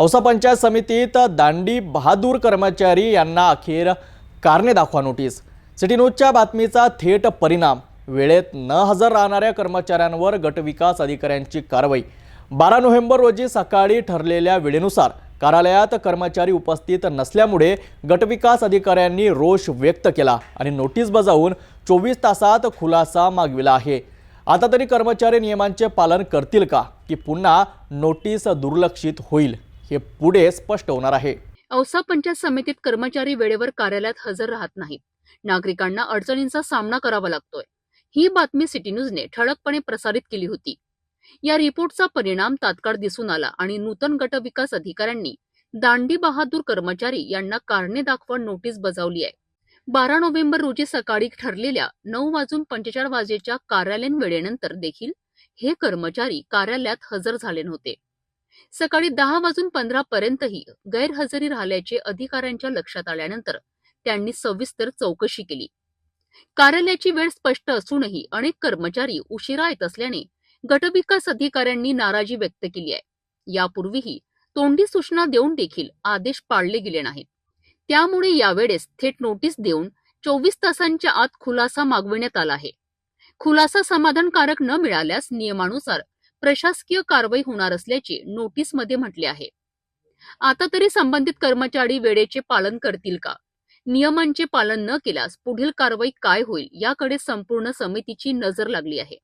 औसा पंचायत समितीत दांडी बहादूर कर्मचारी यांना अखेर कारणे दाखवा नोटीस. सिटी न्यूजच्या बातमीचा थेट परिणाम. वेळेत न हजर राहणाऱ्या कर्मचाऱ्यांवर गटविकास अधिकाऱ्यांची कारवाई. बारा नोव्हेंबर रोजी सकाळी ठरलेल्या वेळेनुसार कार्यालयात कर्मचारी उपस्थित नसल्यामुळे गटविकास अधिकाऱ्यांनी रोष व्यक्त केला आणि नोटीस बजावून चोवीस तासात खुलासा मागविला आहे. आता तरी कर्मचारी नियमांचे पालन करतील का? की पुन्हा नोटीस दुर्लक्षित होईल? हे पुढे स्पष्ट होणार आहे. औसा पंचायत समितीत कर्मचारी वेळेवर कार्यालयात हजर राहत नाहीत. नागरिकांना अडचणींचा सामना करावा लागतोय. ही बातमी सिटी न्यूजने ठळकपणे प्रसारित केली होती. या रिपोर्टचा परिणाम तात्काळ दिसून आला आणि नूतन गटविकास अधिकाऱ्यांनी दांडी बहादूर कर्मचारी यांना कारणे दाखवा नोटीस बजावली आहे. बारा नोव्हेंबर रोजी सकाळी ठरलेल्या नऊ वाजून पंचेचाळ वाजेच्या कार्यालयीन वेळेनंतर देखील हे कर्मचारी कार्यालयात हजर झाले नव्हते. सकाळी दहा वाजून पंधरा पर्यंतही गैरहजेरी राहिल्याचे अधिकाऱ्यांच्या लक्षात आल्यानंतर त्यांनी सविस्तर चौकशी केली. कार्यालयाची वेळ स्पष्ट असूनही अनेक कर्मचारी उशिरा येत असल्याने गटविकास अधिकाऱ्यांनी नाराजी व्यक्त केली आहे. यापूर्वीही तोंडी सूचना देऊन देखील आदेश पाळले गेले नाहीत. त्यामुळे यावेळेस थेट नोटीस देऊन चोवीस तासांच्या आत खुलासा मागविण्यात आला आहे. खुलासा समाधानकारक न मिळाल्यास नियमानुसार प्रशासकीय कारवाई होणार असल्याचे नोटीसमध्ये म्हटले आहे. आता तरी संबंधित कर्मचारी वेळेचे पालन करतील का? नियमांचे पालन न केल्यास पुढील कारवाई काय होईल याकडे संपूर्ण समितीची नजर लागली आहे.